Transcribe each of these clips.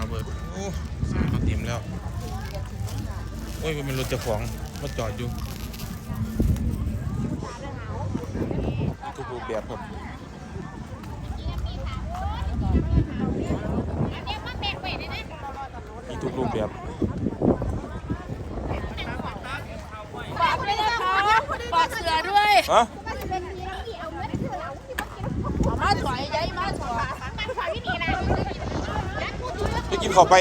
าวเบิดโอ้สายเขาเต็มแล้ว โอ้ยมันเป็นรถเจ้าของมาจอดอยู่ทุกรูปแบบครับมีทุกรูปแบบฝากด้วยนะคะฝากเสือด้วยฮะเอามาถอยย้ายมาถอยไปกิ นข้าไป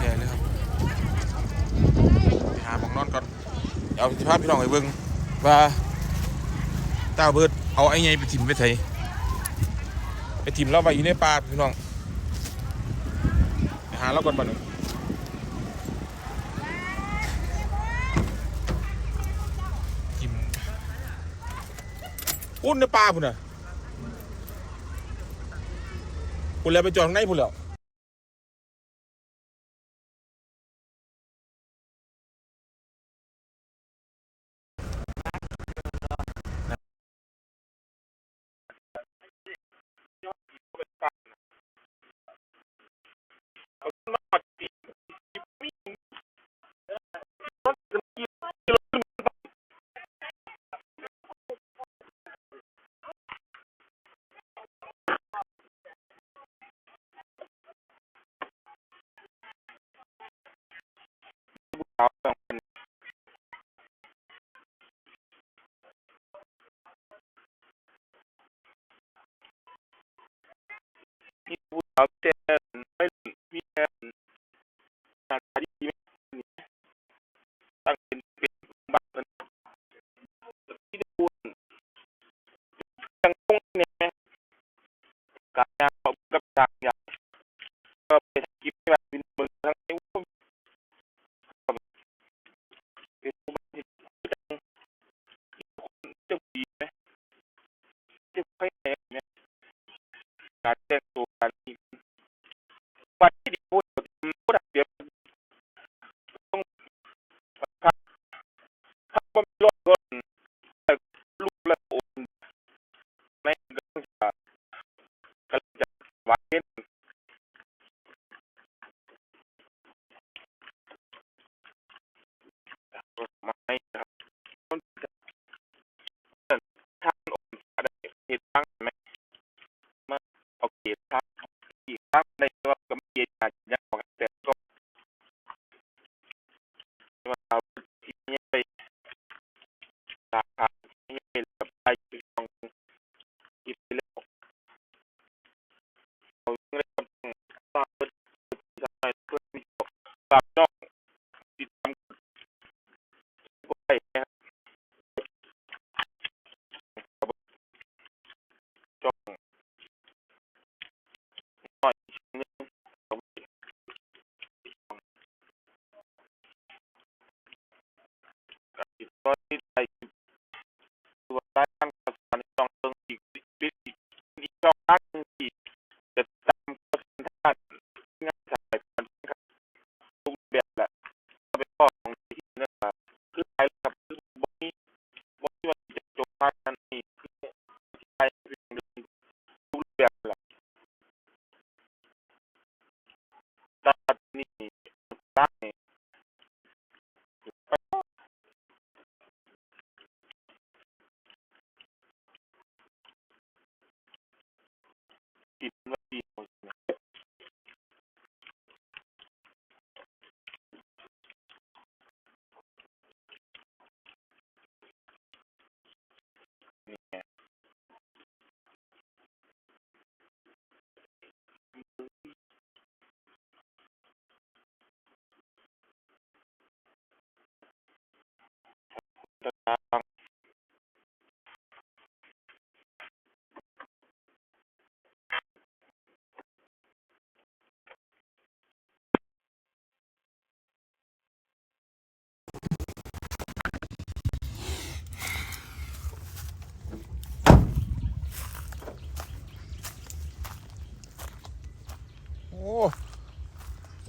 แย่เลยครับไปหาหมองนอนก่อนเดี๋ยวสิพาพี่น้องไปเบิ่งว่าต้าเบิดเอาไอ้ไงไปถิ่มไปไสไปถิ่มเราไปอยู่ในป่าพี่น้องไปหาเราก่อนบ้านหนึ่งถิ่ม พุ่นในปลาพุ่นน่ะพุ่นแล้วไปจอดข้างในพุ่นแล้ว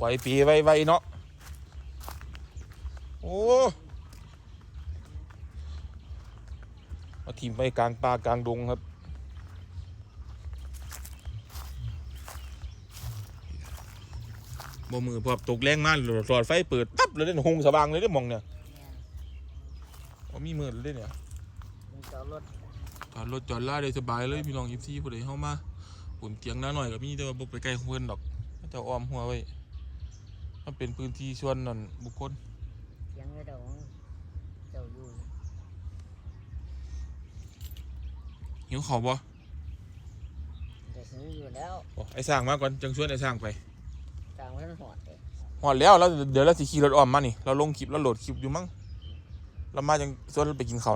ไหวปีไวไวเนาะโอ้ทีมไปกลางป่ากลางดงครับบ่มือพอตกแรงมากหลอดไฟเปิดตับเลยเด้หงสว่างเลยได้มองเนี่ยว่ามีมืดเลยเนี่ยจอดรถจอดรถจอดล่าได้สบายเลยพี่น้องยิปซี่ผู้ใดเข้ามาปุ่นเตียงน้าหน่อยก็มีแต่ว่าบ่ไปใกลของเพิ่นดอกจะอ้อมหัวไว้ มันเป็นพื้นที่ส่วนนั่นบุคคลยังไม่ดองเจ้าอยู่หิวข้าวบ่แต่ซื้ออยู่แล้วบ่ไอ้สร้างมาก่อนจังชวนไอ้สร้างไปกลางวันหอดเลยหอดแล้วแล้วเดี๋ยวเราสิขี่รถอ้อมมานี่เราลงคลิปแล้วโหลดคลิปอยู่มั้งเรามาจังชวนไปกินข้าว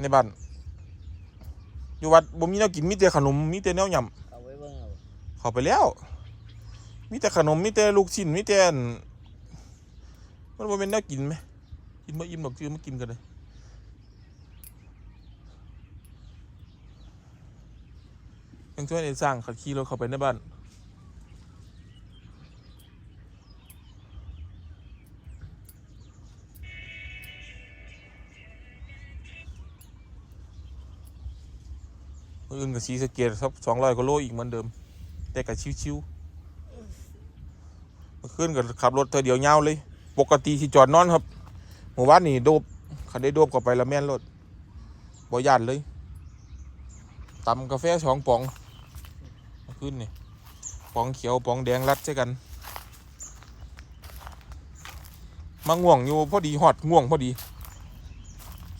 ในบ้านอยู่วัดบ่มีแนวกินมีแต่ขนมมีแต่แนวหยำเอาไว้เบิ่งเอาเข้าไปแล้ว มีแต่ขนมมีแต่ลูกชิ้นมีแต่มันบ่เป็นแนวกินไหมกินบ่อิ่มดอกจื้อมากินกันเลยยังช่วยในสร้างขัดขี่รถเข้าไปในบ้านมื้ออื่นกับสีสะเกตครับสองร้อยกว่าโลอีกเหมือนเดิม แต่กับชิวๆ เมื่อคืนก็ขับรถเธอเดียวยาเลย ปกติที่จอดนอนครับหมู่บ้านนี่โดบคันได้โดบก็ไปละแม่นรถบ่ยานเลยตำกาแฟสองป๋องเมื่อคืนนี่ป๋องเขียวป๋องแดงรัดใช่กันมาง่วงอยู่พอดีหอดง่วงพอดี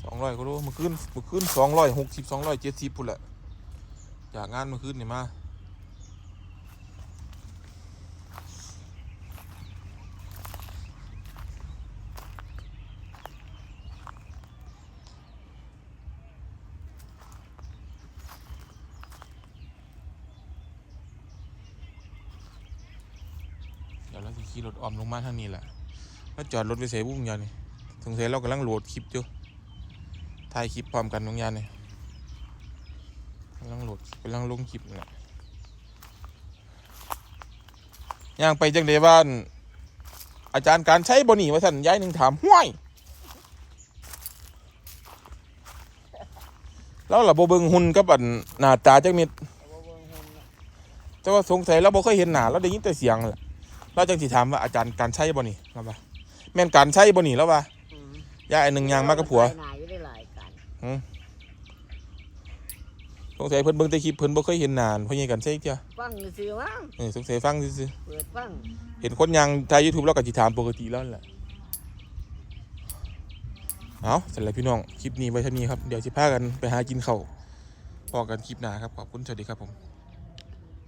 สองร้อยกว่าโลเมื่อคืนมื่อคืนสองร้อยหกสิบสองร้อยเจ็ดสิบพุ่นแหละจากงานมื่อคืนนี่มา เดี๋ยวเราจะ ขี่รถอ้อมลงมาทางนี้แหละแล้วจอดรถไปเสียบุ้งยานี่สงสัยเรากำลังโหลดคลิปอยู่ถ่ายคลิปพร้อมกันบางยานนี่กำลังโหลดกำลังลงคลิปนี่แหละย่างไปจังเดบ้าน อาจารย์การใช้บหนี่ว่าสันย้ายหนึ่งถามห้วยแล้วล่ะโบเบิงหุ่นกับอันหน้าตาจักนิดเอาไว้เบิ่งหุ่นน่ะแต่ว่าสงสัยเราบ่เคยเห็นหน้าเราได้ยินแต่เสียงแหละ เราจังสิถามว่าอาจารย์การใช้บ่นี่ครับว่าแม่นการใช้บ่นี่แล้วว่าอืมย่าไอ้หนึ่งยางมากับผัวไปหนาอยู่ได้หลายกันสงสัยเพิ่นเบิ่งแต่คลิปเพิ่นบ่เคยเห็นหน้าเพิ่นยังกันใช้เจ้าฟังซื้อมั้งเออสงสัยฟังซื่อเปิดฟังๆเห็นคนยังถ่าย YouTube แล้วก็สิถามปกติแล้วนั่นแหละ เอาเสร็จแล้วพี่น้อง คลิปนี้ไว้เท่านี้ครับ เดี๋ยวสิพากันไปหากินข้าวพอกันคลิปหน้าครับ ขอบคุณ สวัสดีครับผม